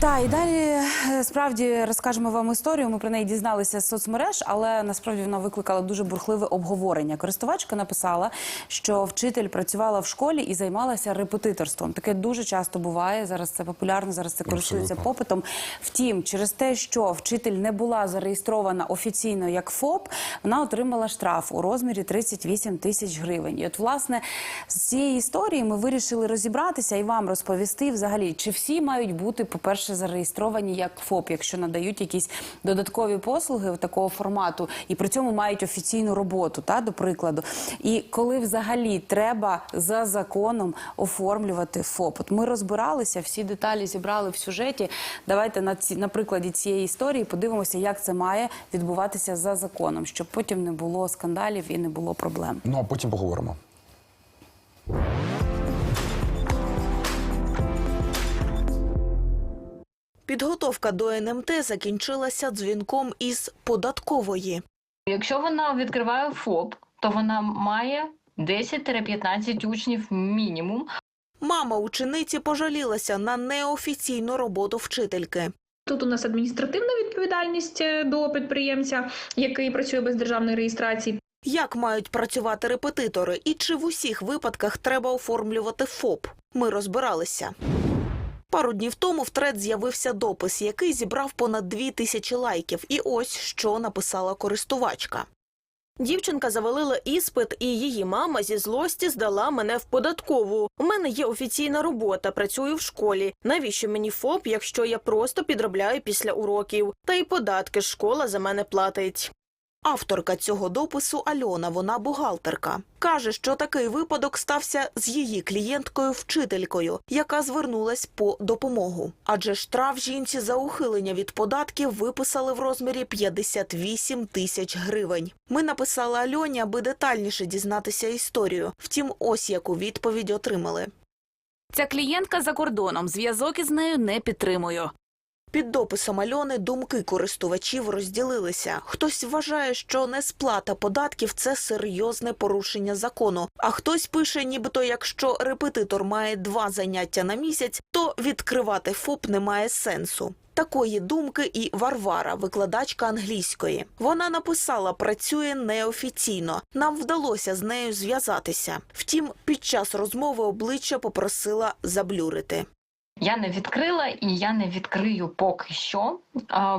Та і далі е, справді розкажемо вам історію. Ми про неї дізналися з соцмереж, але насправді вона викликала дуже бурхливе обговорення. Користувачка написала, що вчитель працювала в школі і займалася репетиторством. Таке дуже часто буває. Зараз це популярно, зараз це користується попитом. Втім, через те, що вчитель не була зареєстрована офіційно як ФОП, вона отримала штраф у розмірі 38 тисяч гривень. І от, власне, з цієї історії ми вирішили розібратися і вам розповісти взагалі, чи всі мають бути, по-перше, зареєстровані як ФОП, якщо надають якісь додаткові послуги такого формату, і при цьому мають офіційну роботу, та до прикладу. І коли взагалі треба за законом оформлювати ФОП. От ми розбиралися, всі деталі зібрали в сюжеті. Давайте на ці на прикладі цієї історії подивимося, як це має відбуватися за законом, щоб потім не було скандалів і не було проблем. Ну а потім поговоримо. Підготовка до НМТ закінчилася дзвінком із податкової. Якщо вона відкриває ФОП, то вона має 10-15 учнів мінімум. Мама учениці пожалілася на неофіційну роботу вчительки. Тут у нас адміністративна відповідальність е, до підприємця, який працює без державної реєстрації. Як мають працювати репетитори і чи в усіх випадках треба оформлювати ФОП? Ми розбиралися. Пару днів тому в тред з'явився допис, який зібрав понад дві тисячі лайків. І ось що написала користувачка. Дівчинка завалила іспит, і її мама зі злості здала мене в податкову. У мене є офіційна робота, працюю в школі. Навіщо мені ФОП, якщо я просто підробляю після уроків? Та й податки школа за мене платить. Авторка цього допису Альона, вона бухгалтерка. Каже, що такий випадок стався з її клієнткою-вчителькою, яка звернулась по допомогу. Адже штраф жінці за ухилення від податків виписали в розмірі 58 тисяч гривень. Ми написали Альоні, аби детальніше дізнатися історію. Втім, ось яку відповідь отримали. Ця клієнтка за кордоном. Зв'язок із нею не підтримую. Під дописом Альони думки користувачів розділилися. Хтось вважає, що несплата податків це серйозне порушення закону. А хтось пише, нібито якщо репетитор має два заняття на місяць, то відкривати ФОП не має сенсу. Такої думки і Варвара, викладачка англійської. Вона написала, працює неофіційно. Нам вдалося з нею зв'язатися. Втім, під час розмови обличчя попросила заблюрити. Я не відкрила і я не відкрию поки що,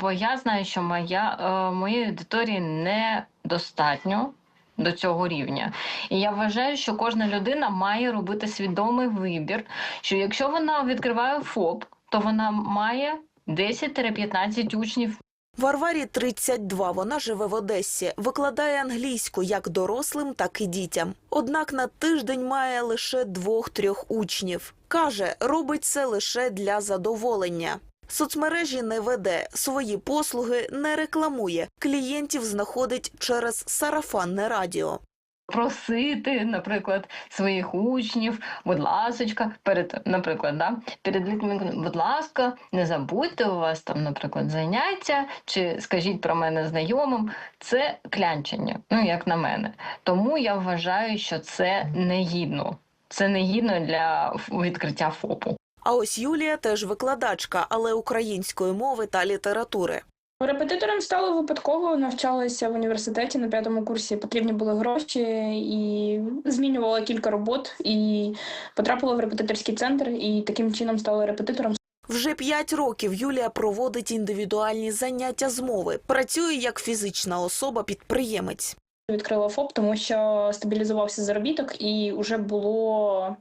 бо я знаю, що моя е, моєї аудиторії недостатньо до цього рівня. І я вважаю, що кожна людина має робити свідомий вибір, що якщо вона відкриває ФОП, то вона має 10-15 учнів Варварі 32, вона живе в Одесі, викладає англійську як дорослим, так і дітям. Однак на тиждень має лише двох-трьох учнів. Каже, робить це лише для задоволення. Соцмережі не веде, свої послуги не рекламує, клієнтів знаходить через сарафанне радіо. Просити, наприклад, своїх учнів, будь ласочка, перед, наприклад, да, перед людьми, будь ласка, не забудьте у вас там, наприклад, заняття, чи скажіть про мене знайомим. Це клянчення, ну як на мене. Тому я вважаю, що це негідно. Це негідно для відкриття ФОПу. А ось Юлія теж викладачка, але української мови та літератури. Репетитором стало випадково, навчалася в університеті на п'ятому курсі. Потрібні були гроші і змінювала кілька робот і потрапила в репетиторський центр. І таким чином стала репетитором. Вже п'ять років Юлія проводить індивідуальні заняття з мови, працює як фізична особа-підприємець. Відкрила ФОП, тому що стабілізувався заробіток, і вже було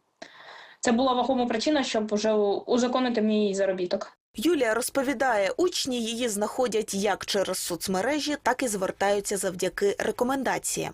це була вагома причина, щоб вже узаконити мій заробіток. Юлія розповідає, учні її знаходять як через соцмережі, так і звертаються завдяки рекомендаціям.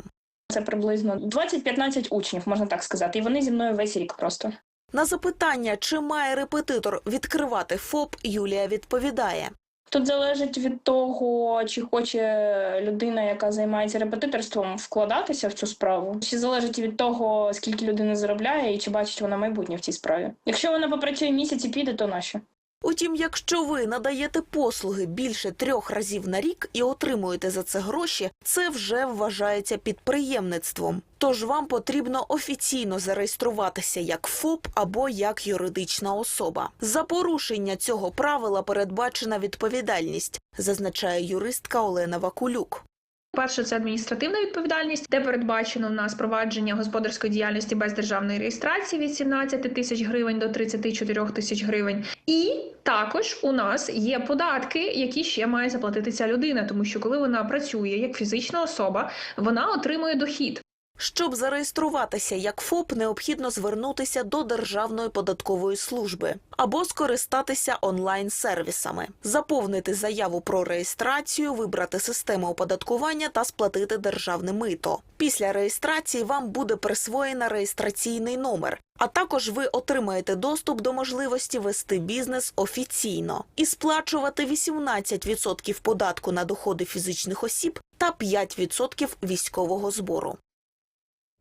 Це приблизно 20-15 учнів, можна так сказати, і вони зі мною весь рік просто. На запитання, чи має репетитор відкривати ФОП, Юлія відповідає. Тут залежить від того, чи хоче людина, яка займається репетиторством, вкладатися в цю справу. Ще залежить від того, скільки людина заробляє і чи бачить вона майбутнє в цій справі. Якщо вона попрацює місяць і піде, то нащо? Утім, якщо ви надаєте послуги більше трьох разів на рік і отримуєте за це гроші, це вже вважається підприємництвом. Тож вам потрібно офіційно зареєструватися як ФОП або як юридична особа. За порушення цього правила передбачена відповідальність, зазначає юристка Олена Вакулюк. Перше це адміністративна відповідальність, де передбачено в нас провадження господарської діяльності без державної реєстрації від 17 тисяч гривень до 34 тисяч гривень. І також у нас є податки, які ще має заплатити ця людина, тому що коли вона працює як фізична особа, вона отримує дохід. Щоб зареєструватися як ФОП, необхідно звернутися до Державної податкової служби або скористатися онлайн-сервісами, заповнити заяву про реєстрацію, вибрати систему оподаткування та сплатити державне мито. Після реєстрації вам буде присвоєна реєстраційний номер. А також ви отримаєте доступ до можливості вести бізнес офіційно і сплачувати 18% податку на доходи фізичних осіб та 5% військового збору.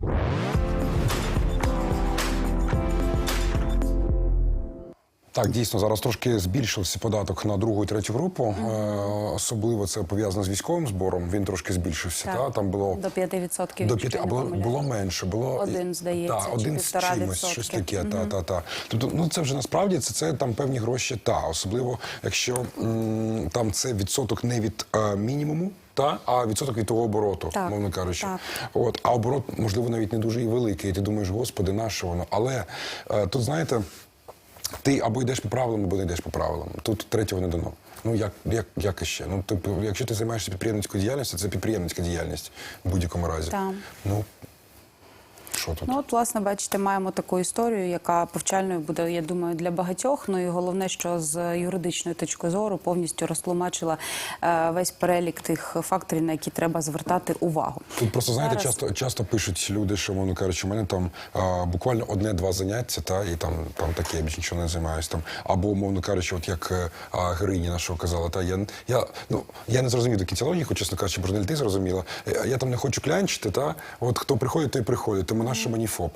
you. Так, дійсно, зараз трошки збільшився податок на другу і третю групу. Е, особливо це пов'язано з військовим збором. Він трошки збільшився. Так. Та? Там було До 5%. до якщо п'яти, я а було, було менше. Було Один, здається, та, чи один з чимось, відсотки. щось таке. Та, та, та. Тобто, ну це вже насправді це, це там певні гроші. Та особливо, якщо м, там це відсоток не від е, мінімуму. Та, а відсоток від того обороту, Так, мовно кажучи. так. От, а оборот, можливо, навіть не дуже і великий. І ти думаєш, господи, на що воно? Але е, тут, знаєте, ти або йдеш по правилам, або не йдеш по правилам. Тут третього не дано. Ну як, як, як іще? Ну, типу, якщо ти займаєшся підприємницькою діяльністю, це підприємницька діяльність в будь-якому разі. Так. Ну, що тут? Ну, от, власне, бачите, маємо таку історію, яка повчальною буде, я думаю, для багатьох. Ну і головне, що з юридичної точки зору повністю розтлумачила е, весь перелік тих факторів, на які треба звертати увагу. Тут просто знаєте, Зараз- часто часто пишуть люди, що мовно кажучи, у мене там а, буквально одне-два заняття, та і там там таке я більше нічого не займаюся. Там або умовно кажучи, от як е, а, героїня нашого казала, та я я ну я не зрозумів до кінця логіку, чесно кажучи, не ти зрозуміла. Е, Я там не хочу клянчити, та от хто приходить, той приходить. Тому наше мені ФОП.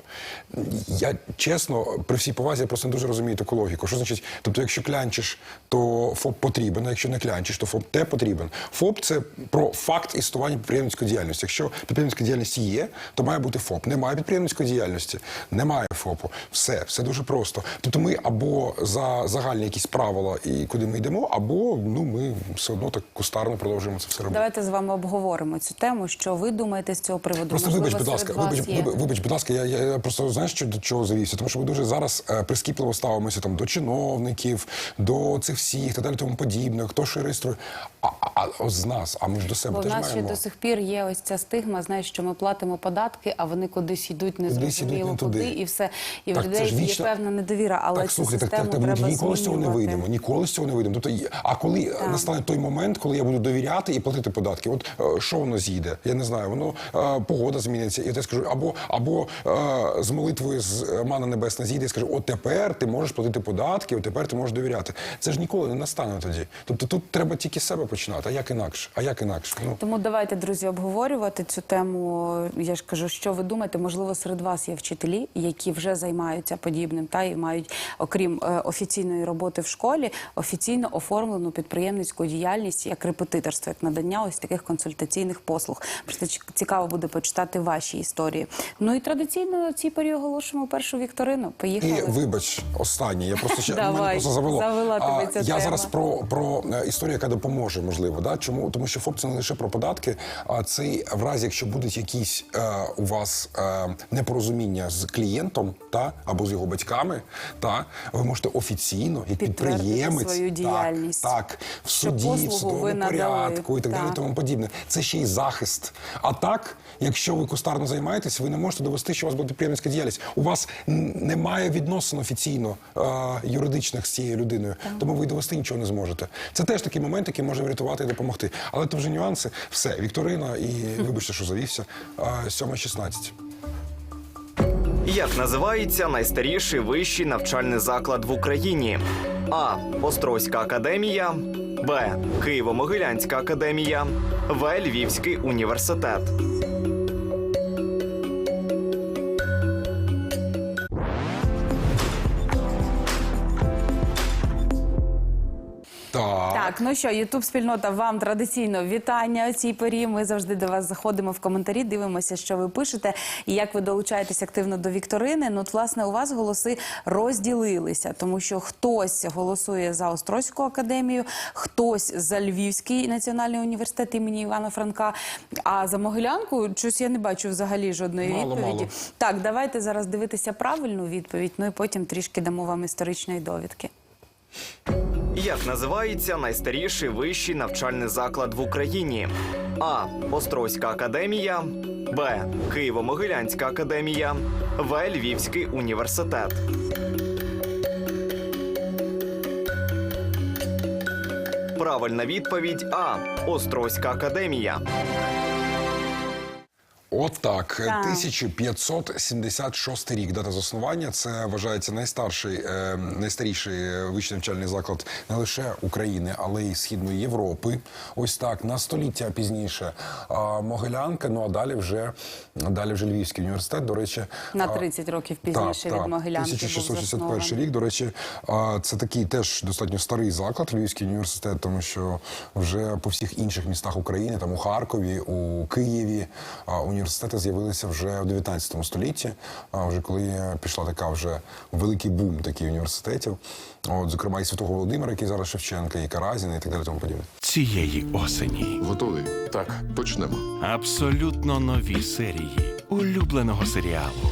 Я чесно, при всій повазі, я просто не дуже розумію таку логіку. Що значить? Тобто, якщо клянчиш, то ФОП потрібен, а якщо не клянчиш, то ФОП те потрібен. ФОП це про факт існування підприємницької діяльності. Якщо підприємницька діяльність є, то має бути ФОП. Немає підприємницької діяльності, немає ФОПу. Все, все дуже просто. Тобто ми або за загальні якісь правила і куди ми йдемо, або ну ми все одно так кустарно продовжуємо це все робити. Давайте з вами обговоримо цю тему. Що ви думаєте з цього приводу? Просто вибач, будь ласка, вибач, вибач, вибач, будь ласка, я, я, просто знаєш, що до чого завівся? Тому що ми дуже зараз е, прискіпливо ставимося там до чиновників, до цих всіх та далі тому подібне, хто що реєструє. А, а, а з нас, а ми ж до себе Бо в теж нас ще до сих пір є ось ця стигма, знаєш, що ми платимо податки, а вони кудись йдуть не куди, туди. і все. І Так, в людей ж є певна недовіра, але так, слухай, так, так, так, ми ніколи з цього не вийдемо. Ніколи з цього не вийдемо. Тобто, а коли е, настане той момент, коли я буду довіряти і платити податки, от е, що воно з'їде? Я не знаю, воно е, погода зміниться, і от я скажу, або або е, з молитвою з е, мана небесна з'їде і скаже, от тепер ти можеш платити податки, от тепер ти можеш довіряти. Це ж ніколи не настане тоді. Тобто тут треба тільки себе починати. А як інакше? А як інакше? Ну Тому давайте, друзі, обговорювати цю тему. Я ж кажу, що ви думаєте, можливо, серед вас є вчителі, які вже займаються подібним, та і мають, окрім е, офіційної роботи в школі, офіційно оформлену підприємницьку діяльність як репетиторство, як надання ось таких консультаційних послуг. Просто цікаво буде почитати ваші історії. Ну і традиційно в цій порі оголошуємо першу вікторину. Поїхали. І вибач, останнє. Я просто ще Давай, мене просто завело. завела тебе ця я тема. зараз про, про е, історію, яка допоможе, можливо. Да? Чому? Тому що ФОП це не лише про податки, а це й в разі, якщо будуть якісь е, у вас е, непорозуміння з клієнтом та або з його батьками, та ви можете офіційно як Підтвердити підприємець свою діяльність. Так, в суді, в судовому порядку і так, далі, Так. тому подібне. Це ще й захист. А так, якщо ви кустарно займаєтесь, ви не можете довести, що у вас буде підприємницька діяльність. У вас немає відносин офіційно е, юридичних з цією людиною, тому ви довести нічого не зможете. Це теж такий момент, який може врятувати і допомогти. Але це вже нюанси. Все, Вікторина, і вибачте, що завівся. Е, 7.16. Як називається найстаріший вищий навчальний заклад в Україні? А. Острозька академія, Б. Києво-Могилянська академія, В. Львівський університет. Так, ну що, Ютуб спільнота, вам традиційно вітання у цій порі. Ми завжди до вас заходимо в коментарі, дивимося, що ви пишете і як ви долучаєтесь активно до вікторини. Ну, от, власне, у вас голоси розділилися, тому що хтось голосує за Острозьку академію, хтось за Львівський національний університет імені Івана Франка. А за Могилянку щось я не бачу взагалі жодної Мало, відповіді. мало. Так, давайте зараз дивитися правильну відповідь. Ну і потім трішки дамо вам історичної довідки. Як називається найстаріший вищий навчальний заклад в Україні? А. Острозька академія, Б. Києво-Могилянська академія, В. Львівський університет. Правильна відповідь А. Острозька академія. Отак, Так. 1576 рік дата заснування. Це вважається найстарший, е, найстаріший е, вищий навчальний заклад не лише України, але й Східної Європи. Ось так на століття пізніше. А, Могилянка. Ну а далі вже далі вже Львівський університет. До речі, На а, 30 років пізніше від Могилянки був 1661 рік. До речі, це такий теж достатньо старий заклад, Львівський університет, тому що вже по всіх інших містах України, там у Харкові, у Києві, а, університети з'явилися вже в 19 столітті. А вже коли пішла така вже великий бум таких університетів. От, зокрема, і Святого Володимира, який зараз Шевченка, і Каразіна, і так далі. Тому подібне. цієї осені. Готовий? Так, почнемо. Абсолютно нові серії улюбленого серіалу